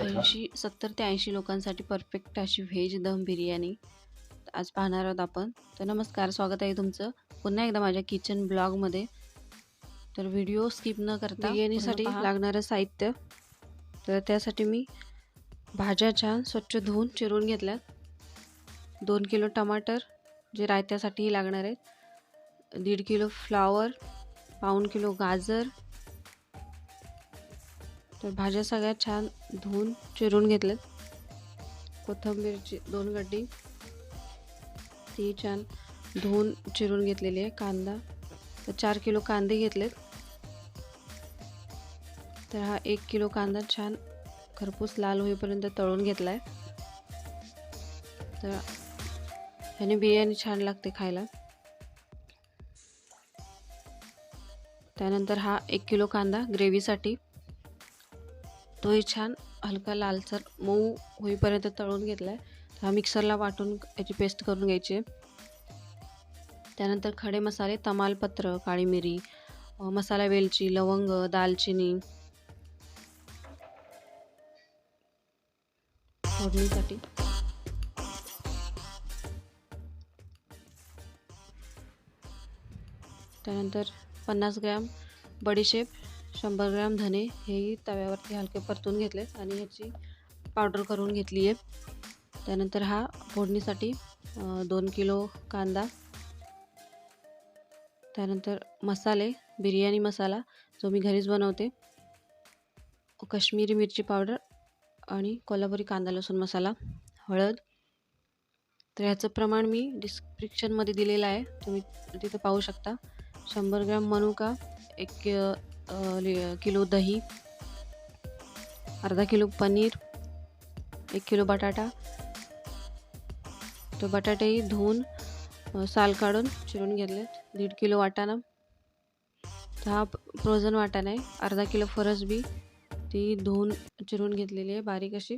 ऐंशी सत्तर ते ऐंशी लोकांसाठी परफेक्ट अशी व्हेज दम बिर्याणी. आज पाहणार आहोत आपण. तर नमस्कार स्वागत आहे तुमचं. पुन्हा एकदा माझ्या किचन ब्लॉगमध्ये तर व्हिडिओ स्किप न करता बिर्याणीसाठी लागणारं साहित्य. तर त्यासाठी मी भाज्या छान स्वच्छ धुवून चिरून घेतल्यात. दोन किलो टमाटर जे रायत्यासाठीही लागणार आहेत. दीड किलो फ्लावर पाऊण किलो गाजर तर भाज्या सगळ्या छान धुवून चिरून घेतल्यात. कोथिंबीरची दोन गड्डी. ती छान धुवून चिरून घेतलेली आहे कांदा. तर चार किलो कांदे घेतलेत. तर हा एक किलो कांदा छान खरपूस लाल होईपर्यंत तळून घेतला आहे तर ह्याने बिर्याणी छान लागते खायला. त्यानंतर हा एक किलो कांदा ग्रेव्हीसाठी. तोही छान हलका लालसर मऊ होईपर्यंत तळून घेतला आहे हा मिक्सरला वाटून याची पेस्ट करून घ्यायची. त्यानंतर खडे मसाले तमालपत्र काळी मिरी मसाला वेलची लवंग दालचिनी फोडणीसाठी. त्यानंतर पन्नास ग्रॅम बडीशेप शंभर ग्रॅम धने हेही तव्यावरती हलके परतून घेतलेत आणि ह्याची पावडर करून घेतली आहे. त्यानंतर हा फोडणीसाठी दोन किलो कांदा त्यानंतर मसाले बिर्याणी मसाला जो मी घरीच बनवते कश्मीरी मिरची पावडर आणि कोल्हापुरी कांदा लसूण मसाला हळद. तर ह्याचं प्रमाण मी डिस्क्रिप्शनमध्ये दिलेलं आहे. तुम्ही तिथं पाहू शकता. शंभर ग्रॅम मनुका एक किलो दही अर्धा किलो पनीर एक किलो बटाटा. तो बटाटेही धुवून साल काढून चिरून घेतलेत. दीड किलो वाटाणा. हा फ्रोझन वाटाणा आहे. अर्धा किलो फरसबी ती धुवून चिरून घेतलेली आहे बारीक अशी.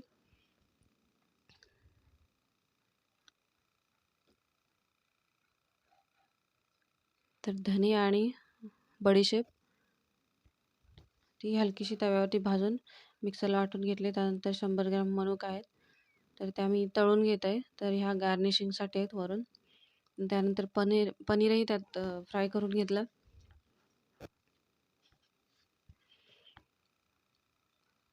तर धने आणि बडीशेप. ती हलकीशी तव्यावरती भाजून मिक्सरला वाटून घेतले. त्यानंतर शंभर ग्रॅम मनुका आहेत. तर त्या मी तळून घेत आहे. तर ह्या गार्निशिंगसाठी आहेत वरून. त्यानंतर पनीर पनीरही त्यात फ्राय करून घेतलं.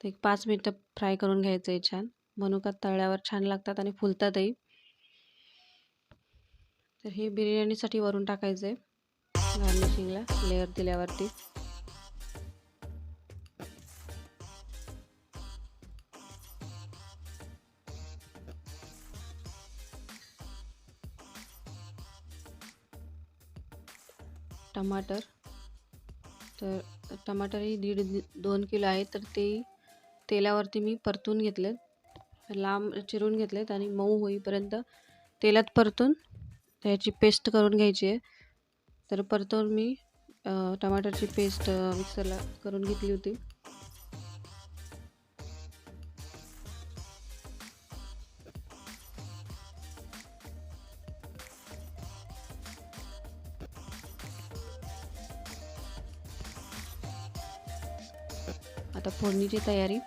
ते एक पाच मिनटं फ्राय करून घ्यायचं आहे छान. मनुका तळल्यावर छान लागतात आणि फुलतातही. तर हे बिर्याणीसाठी वरून टाकायचं आहे. गार्निशिंगला लेअर दिल्यावरती. टमाटर. तर टमाटरही दीड दोन किलो आहे. तर ते तेलावरती मी परतून घेतलेत. लांब चिरून घेतलेत आणि मऊ होईपर्यंत तेलात परतून त्याची पेस्ट करून घ्यायची आहे. तर परतून मी टमाटरची पेस्ट मिक्सरला करून घेतली होती. आता फोडणीची तयारी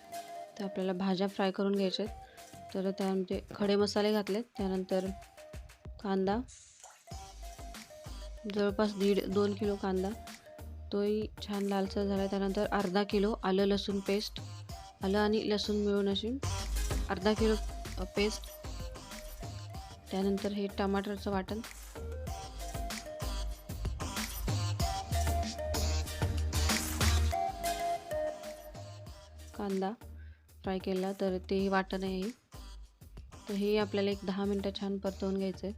तर आपल्याला भाज्या फ्राय करून घ्यायच्या आहेत. तर त्यामध्ये खडे मसाले घातलेत त्यानंतर कांदा जवळपास दीड दोन किलो कांदा. तोही छान लालसर झाला त्यानंतर अर्धा किलो आलं लसूण पेस्ट. आलं आणि लसूण मिळून अशी अर्धा किलो पेस्ट. त्यानंतर हे टमाटरचं वाटण. कांदा फ्राय केला तर तेही वाटण येईल तर हे आपल्याला एक दहा मिनटं छान परतवून घ्यायचं आहे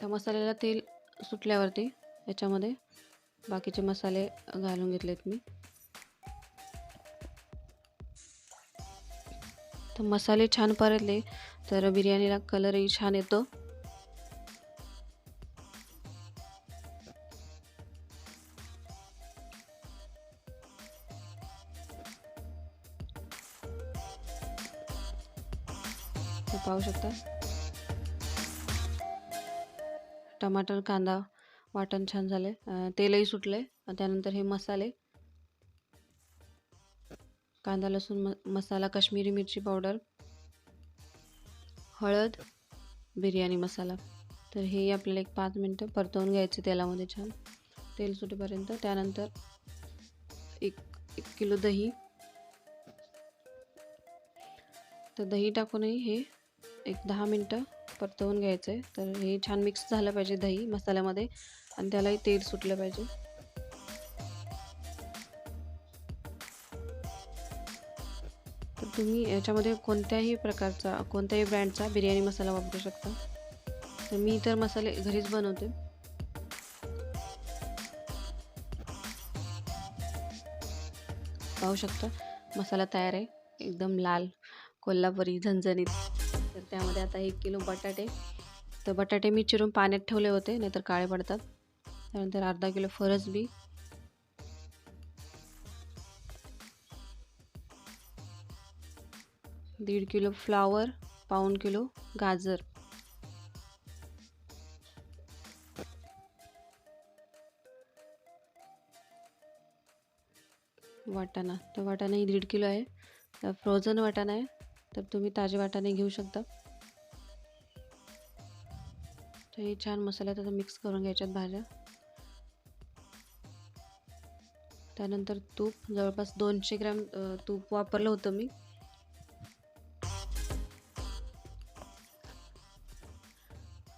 त्या मसाल्याला तेल सुटल्यावरती याच्यामध्ये बाकीचे मसाले घालून घेतलेत मी. तर मसाले छान परतले तर बिर्याणीला कलरही छान येतो. पाहू शकता. टमाटर कांदा वाटण छान झाले. तेलही सुटले. त्यानंतर हे मसाले. कांदा लसूण म मसाला काश्मीरी मिरची पावडर. हळद बिर्याणी मसाला. तर हे आपल्याला एक पाच मिनटं परतवून घ्यायचं तेलामध्ये छान. तेल सुटेपर्यंत. त्यानंतर एक एक किलो दही. तर दही टाकूनही हे एक दहा मिनटं परतवून घ्यायचं आहे तर हे छान मिक्स झालं पाहिजे दही मसाल्यामध्ये आणि त्यालाही तेल सुटलं पाहिजे. तर तुम्ही याच्यामध्ये कोणत्याही प्रकारचा कोणत्याही ब्रँडचा बिर्याणी मसाला वापरू शकता. तर मी तर मसाले घरीच बनवते. पाहू शकता मसाला तयार आहे. एकदम लाल कोल्हापुरी झणझणीत. त्यामध्ये आता एक किलो बटाटे. तर बटाटे मी चिरून पाण्यात ठेवले होते नाहीतर काळे पडतात. त्यानंतर अर्धा किलो फरसबी दीड किलो फ्लावर पाऊण किलो गाजर. वाटाणा. तर वाटाणा दीड किलो आहे. तर फ्रोझन वाटाणा आहे. तर तुम्ही ताजे वाटाणे घेऊ शकता. तर हे छान मसाल्यात आता मिक्स करून घ्यायच्यात भाज्या. त्यानंतर तूप जवळपास दोनशे ग्रॅम तूप वापरलं होतं मी.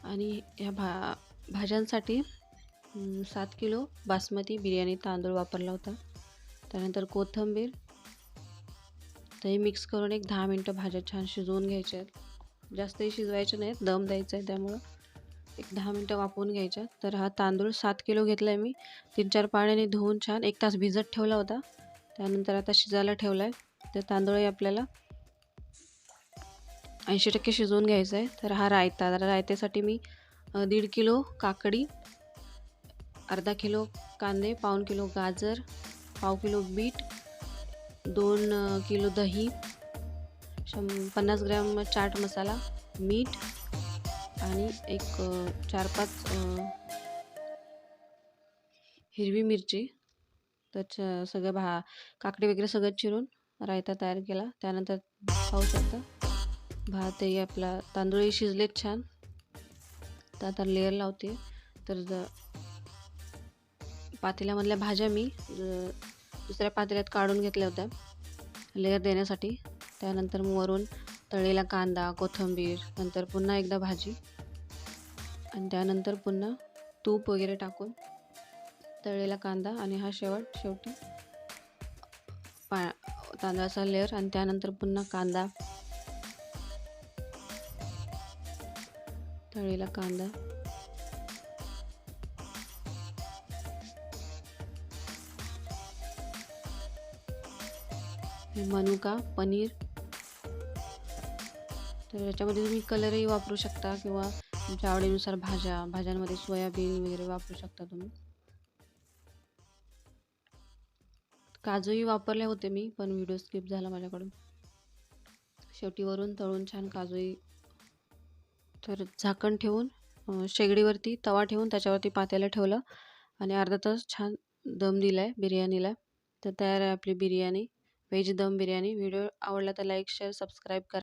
आणि ह्या भा भाज्यांसाठी सात किलो बासमती बिर्याणी तांदूळ वापरला होता. त्यानंतर कोथिंबीर. तर हे मिक्स करून एक दहा मिनटं भाज्या छान शिजवून घ्यायच्या आहेत जास्तही शिजवायच्या नाहीत दम द्यायचा आहे त्यामुळं. एक दहा मिनटं वापरून घ्यायच्या. तर हा तांदूळ सात किलो घेतला आहे मी. तीन चार पाण्याने धुवून छान एक तास भिजत ठेवला होता. त्यानंतर आता शिजायला ठेवला आहे तर तांदूळही आपल्याला ऐंशी टक्के शिजवून घ्यायचं आहे. तर हा रायता तर रायत्यासाठी मी दीड किलो काकडी अर्धा किलो कांदे पाऊण किलो गाजर पाव किलो बीट दोन किलो दही शं पन्नास ग्रॅम चाट मसाला मीठ आणि एक चार पाच हिरवी मिरची. त्याच्या सगळं भा काकडी वगैरे सगळं चिरून रायता तयार केला. त्यानंतर पाहू शकता. भातही आपला तांदूळही शिजलेत छान. तर आता लेअर लावते. तर पातेल्यामधल्या भाज्या मी दुसऱ्या पातेल्यात काढून घेतल्या होत्या. लेअर देण्यासाठी. त्यानंतर वरून तळलेला कांदा कोथिंबीर नंतर पुन्हा एकदा भाजी. आणि त्यानंतर पुन्हा तूप वगैरे टाकून तळलेला कांदा आणि हा शेवट शेवटी पा तांदळाचा लेअर आणि त्यानंतर पुन्हा कांदा. तळलेला कांदा. मनुका पनीर. तर याच्यामध्ये तुम्ही कलरही वापरू शकता किंवा तुमच्या आवडीनुसार भाज्या भाज्यांमध्ये सोयाबीन वगैरे वापरू शकता तुम्ही. काजूही वापरले होते मी पण व्हिडिओ स्किप झाला माझ्याकडून. शेवटीवरून तळून छान काजूही तर झाकण ठेवून शेगडीवरती तवा ठेवून त्याच्यावरती पात्याला ठेवलं आणि अर्धा तास छान दम दिला आहे बिर्याणीला. तर तयार आहे आपली बिर्याणी व्हेज दम बिर्याणी. व्हिडिओ आवडला तर लाईक शेअर सबस्क्राईब करा.